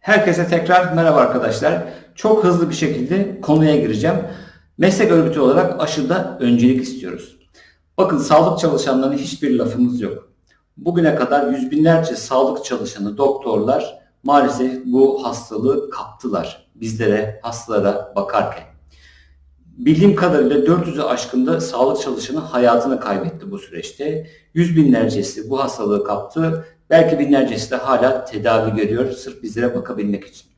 Herkese tekrar merhaba arkadaşlar. Çok hızlı bir şekilde konuya gireceğim. Meslek örgütü olarak aşıda öncelik istiyoruz. Bakın sağlık çalışanlarına hiçbir lafımız yok. Bugüne kadar yüz binlerce sağlık çalışanı, doktorlar maalesef bu hastalığı kaptılar. Bizlere, hastalara bakarken. Bildiğim kadarıyla 400'ü aşkında sağlık çalışanı hayatını kaybetti bu süreçte. Yüz binlercesi bu hastalığı kaptı. Belki binlercesi de hala tedavi görüyor sırf bizlere bakabilmek için.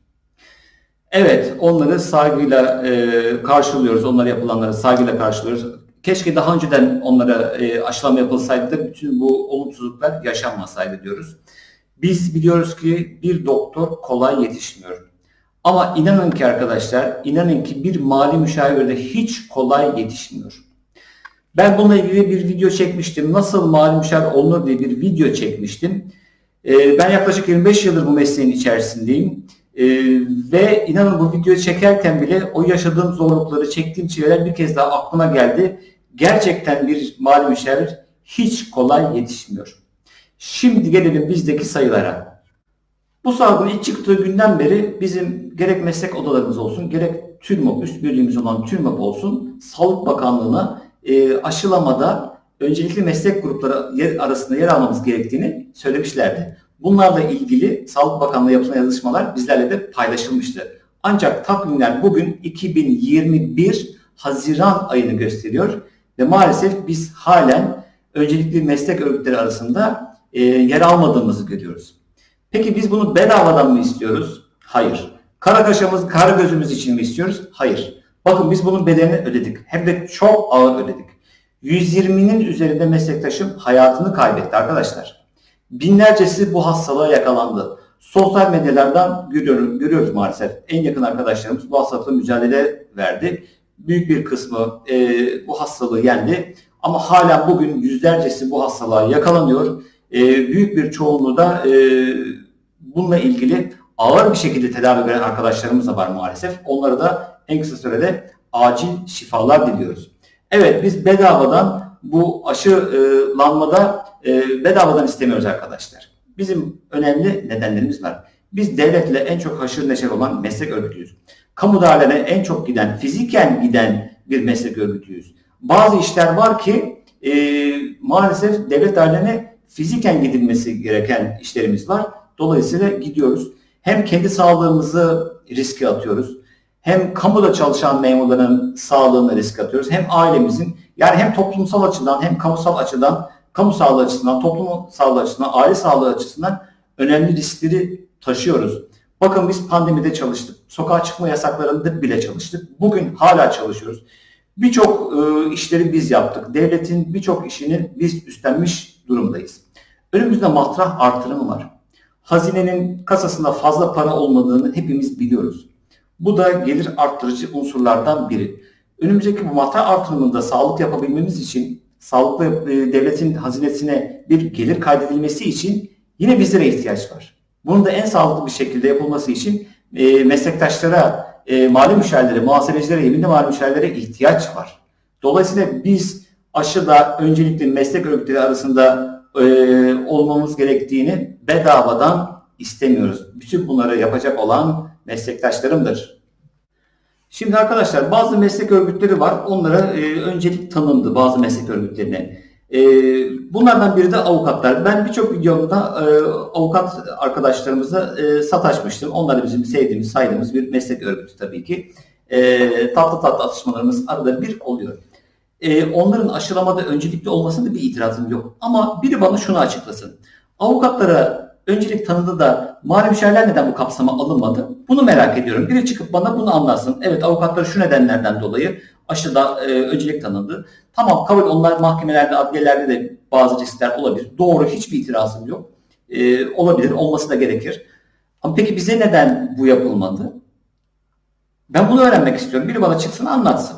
Evet, onları saygıyla e, karşılıyoruz. Onlara yapılanları saygıyla karşılıyoruz. Keşke daha önceden onlara e, aşılama yapılsaydı da bütün bu olumsuzluklar yaşanmasaydı diyoruz. Biz biliyoruz ki bir doktor kolay yetişmiyor. Ama inanın ki arkadaşlar, inanın ki bir mali müşavir de hiç kolay yetişmiyor. Ben bununla ilgili bir video çekmiştim. Nasıl mali müşavir olunur diye bir video çekmiştim. Ee, ben yaklaşık 25 yıldır bu mesleğin içerisindeyim. Ee, ve inanın bu videoyu çekerken bile o yaşadığım zorlukları, çektiğim çileler bir kez daha aklıma geldi. Gerçekten bir mali müşavir hiç kolay yetişmiyor. Şimdi gelelim bizdeki sayılara. Bu salgın ilk çıktığı günden beri bizim gerek meslek odalarımız olsun, gerek TÜRMOP, üst birliğimiz olan TÜRMOP olsun, Sağlık Bakanlığı'na e, aşılamada öncelikli meslek grupları yer, arasında yer almamız gerektiğini söylemişlerdi. Bunlarla ilgili Sağlık Bakanlığı yapılan yazışmalar bizlerle de paylaşılmıştı. Ancak takvimler bugün 2021 Haziran ayını gösteriyor ve maalesef biz halen öncelikli meslek örgütleri arasında e, yer almadığımızı görüyoruz. Peki biz bunu bedavadan mı istiyoruz? Hayır. Kara kaşımız, kara gözümüz için mi istiyoruz? Hayır. Bakın biz bunun bedelini ödedik. Hem de çok ağır ödedik. 120'nin üzerinde meslektaşım hayatını kaybetti arkadaşlar. Binlercesi bu hastalığa yakalandı. Sosyal medyalardan görüyoruz, görüyoruz maalesef. En yakın arkadaşlarımız bu hastalıkla mücadele verdi. Büyük bir kısmı e, bu hastalığı yendi. Ama hala bugün yüzlercesi bu hastalığa yakalanıyor. E, büyük bir çoğunluğu da e, bununla ilgili ağır bir şekilde tedavi gören arkadaşlarımız da var maalesef. Onları da en kısa sürede acil şifalar diliyoruz. Evet biz bedavadan bu aşılanmada e, bedavadan istemiyoruz arkadaşlar. Bizim önemli nedenlerimiz var. Biz devletle en çok haşır neşir olan meslek örgütüyüz. Kamu dairelerine en çok giden, fiziken giden bir meslek örgütüyüz. Bazı işler var ki e, maalesef devlet dairelerine fiziken gidilmesi gereken işlerimiz var. Dolayısıyla gidiyoruz. Hem kendi sağlığımızı riske atıyoruz. Hem kamuda çalışan memurların sağlığını riske atıyoruz. Hem ailemizin yani hem toplumsal açıdan hem kamusal açıdan, kamu sağlığı açısından, toplum sağlığı açısından, aile sağlığı açısından önemli riskleri taşıyoruz. Bakın biz pandemide çalıştık. Sokağa çıkma yasaklarında bile çalıştık. Bugün hala çalışıyoruz. Birçok e, işleri biz yaptık. Devletin birçok işini biz üstlenmiş durumdayız. Önümüzde matrah artırımı var. Hazinenin kasasında fazla para olmadığını hepimiz biliyoruz. Bu da gelir arttırıcı unsurlardan biri. Önümüzdeki bu matrah artırımında sağlık yapabilmemiz için, sağlıklı e, devletin hazinesine bir gelir kaydedilmesi için yine bizlere ihtiyaç var. Bunun da en sağlıklı bir şekilde yapılması için e, meslektaşlara, e, mali müşavirlere, muhasebecilere, yeminli mali müşavirlere ihtiyaç var. Dolayısıyla biz aşıda öncelikle meslek örgütleri arasında e, olmamız gerektiğini bedavadan istemiyoruz. Bütün bunları yapacak olan meslektaşlarımdır. Şimdi arkadaşlar bazı meslek örgütleri var. Onlara e, öncelik tanındı bazı meslek örgütlerine. E, bunlardan biri de avukatlar. Ben birçok videomda e, avukat arkadaşlarımıza e, sataşmıştım. Onlar da bizim sevdiğimiz, saydığımız bir meslek örgütü tabii ki. E, tatlı tatlı atışmalarımız arada bir oluyor. E, onların aşılamada öncelikli olmasında bir itirazım yok. Ama biri bana şunu açıklasın. Avukatlara öncelik tanıdı da mali müşavirler neden bu kapsama alınmadı? Bunu merak ediyorum. Biri çıkıp bana bunu anlatsın. Evet avukatlar şu nedenlerden dolayı aşıda e, öncelik tanındı. Tamam kabul onlar mahkemelerde, adliyelerde de bazı riskler olabilir. Doğru hiçbir itirazım yok. E, olabilir, olması da gerekir. Ama peki bize neden bu yapılmadı? Ben bunu öğrenmek istiyorum. Biri bana çıksın anlatsın.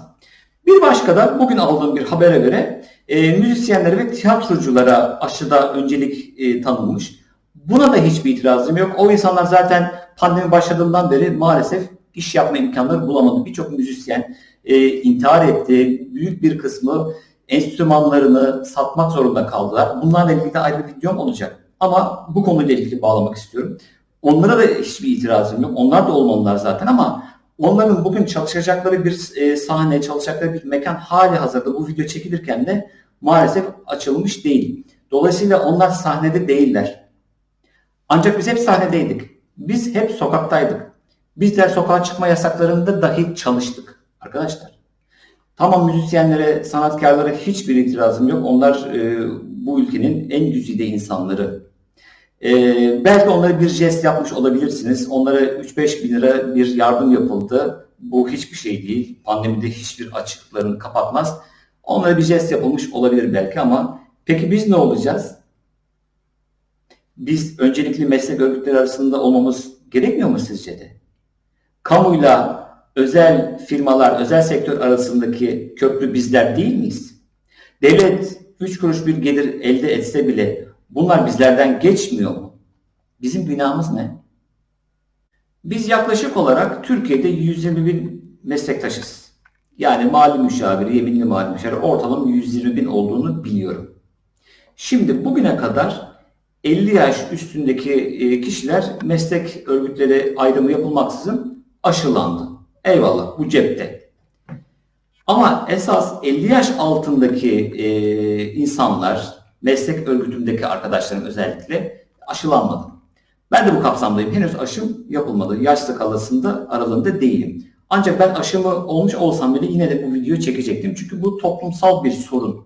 Bir başka da bugün aldığım bir habere göre e, müzisyenlere ve tiyatroculara aşıda öncelik e, tanınmış. Buna da hiçbir itirazım yok. O insanlar zaten pandemi başladığından beri maalesef iş yapma imkanları bulamadı. Birçok müzisyen e, intihar etti. Büyük bir kısmı enstrümanlarını satmak zorunda kaldılar. Bunlarla ilgili de ayrı bir videom olacak. Ama bu konuyla ilgili bağlamak istiyorum. Onlara da hiçbir itirazım yok. Onlar da olmalılar zaten ama onların bugün çalışacakları bir e, sahne, çalışacakları bir mekan hali hazırda bu video çekilirken de maalesef açılmış değil. Dolayısıyla onlar sahnede değiller. Ancak biz hep sahnedeydik. Biz hep sokaktaydık. Bizler sokağa çıkma yasaklarında dahi çalıştık arkadaşlar. Tamam müzisyenlere, sanatkarlara hiçbir itirazım yok. Onlar e, bu ülkenin en güzide insanları. E, belki onlara bir jest yapmış olabilirsiniz. Onlara 3-5 bin lira bir yardım yapıldı. Bu hiçbir şey değil. Pandemide hiçbir açıklarını kapatmaz. Onlara bir jest yapılmış olabilir belki ama peki biz ne olacağız? Biz öncelikli meslek örgütleri arasında olmamız gerekmiyor mu sizce de? Kamuyla özel firmalar, özel sektör arasındaki köprü bizler değil miyiz? Devlet 3 kuruş bir gelir elde etse bile bunlar bizlerden geçmiyor mu? Bizim günahımız ne? Biz yaklaşık olarak Türkiye'de 120 bin meslektaşız. Yani mali müşaviri, yeminli mali müşaviri ortalama 120 bin olduğunu biliyorum. Şimdi bugüne kadar 50 yaş üstündeki e, kişiler meslek örgütleri ayrımı yapılmaksızın aşılandı. Eyvallah bu cepte. Ama esas 50 yaş altındaki e, insanlar, meslek örgütündeki arkadaşlarım özellikle aşılanmadı. Ben de bu kapsamdayım. Henüz aşım yapılmadı. Yaş skalasında aralığında değilim. Ancak ben aşımı olmuş olsam bile yine de bu videoyu çekecektim. Çünkü bu toplumsal bir sorun.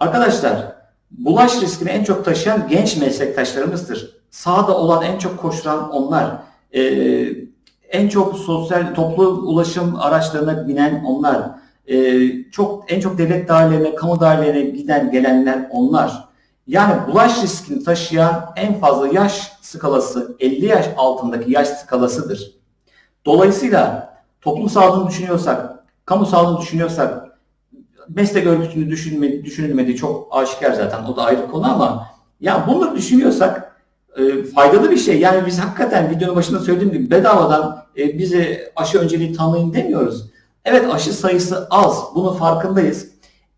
Arkadaşlar bulaş riskini en çok taşıyan genç meslektaşlarımızdır. Sahada olan en çok koşulan onlar. Ee, en çok sosyal toplu ulaşım araçlarına binen onlar. Ee, çok en çok devlet dairelerine, kamu dairelerine giden gelenler onlar. Yani bulaş riskini taşıyan en fazla yaş skalası 50 yaş altındaki yaş skalasıdır. Dolayısıyla toplum sağlığını düşünüyorsak, kamu sağlığını düşünüyorsak, meslek örgütünü düşünme, düşünülmediği çok aşikar zaten o da ayrı konu ama ya bunları düşünüyorsak e, faydalı bir şey. Yani biz hakikaten videonun başında söylediğim gibi bedavadan e, bize aşı önceliği tanıyın demiyoruz. Evet aşı sayısı az. Bunun farkındayız.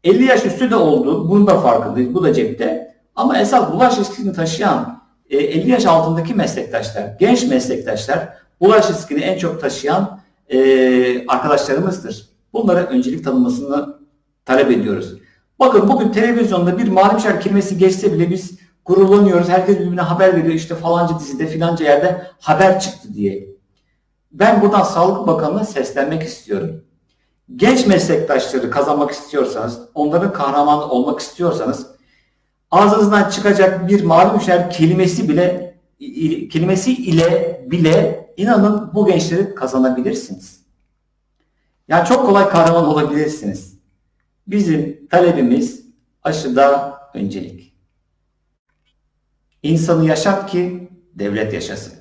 50 yaş üstü de oldu. Bunun da farkındayız. Bu da cepte. Ama esas bulaş riskini taşıyan e, 50 yaş altındaki meslektaşlar, genç meslektaşlar bulaş riskini en çok taşıyan e, arkadaşlarımızdır. Bunlara öncelik tanınmasını talep ediyoruz. Bakın bugün televizyonda bir mali müşavir kelimesi geçse bile biz gururlanıyoruz. Herkes birbirine haber veriyor. İşte falanca dizide filanca yerde haber çıktı diye. Ben buradan Sağlık Bakanı'na seslenmek istiyorum. Genç meslektaşları kazanmak istiyorsanız, onların kahramanı olmak istiyorsanız ağzınızdan çıkacak bir mali müşavir kelimesi bile kelimesi ile bile inanın bu gençleri kazanabilirsiniz. Yani çok kolay kahraman olabilirsiniz. Bizim talebimiz aşıda öncelik. İnsanı yaşat ki devlet yaşasın.